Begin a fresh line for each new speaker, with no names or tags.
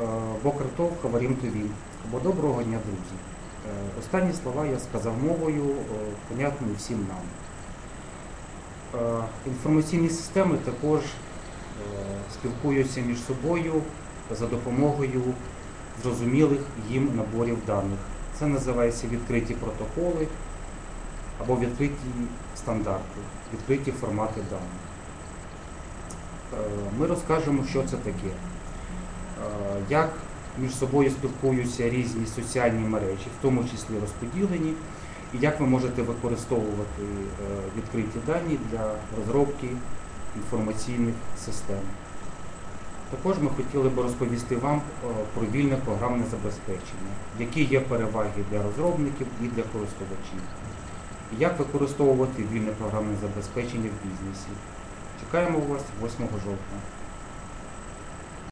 е, Бокартов Хаварім Туві або доброго дня, друзі. Е, Останні слова я сказав мовою, е, понятною всім нам. Е, Інформаційні системи також спілкуються між собою за допомогою зрозумілих їм наборів даних. Це називається відкриті протоколи або відкриті стандарти, відкриті формати даних. Ми розкажемо, що це таке, як між собою спілкуються різні соціальні мережі, в тому числі розподілені, і як ви можете використовувати е, відкриті дані для розробки інформаційних систем. Також ми хотіли би розповісти вам е, про вільне програмне забезпечення, які є переваги для розробників і для користувачів. Як використовувати вільне програмне забезпечення в бізнесі. Чекаємо вас 8 жовтня.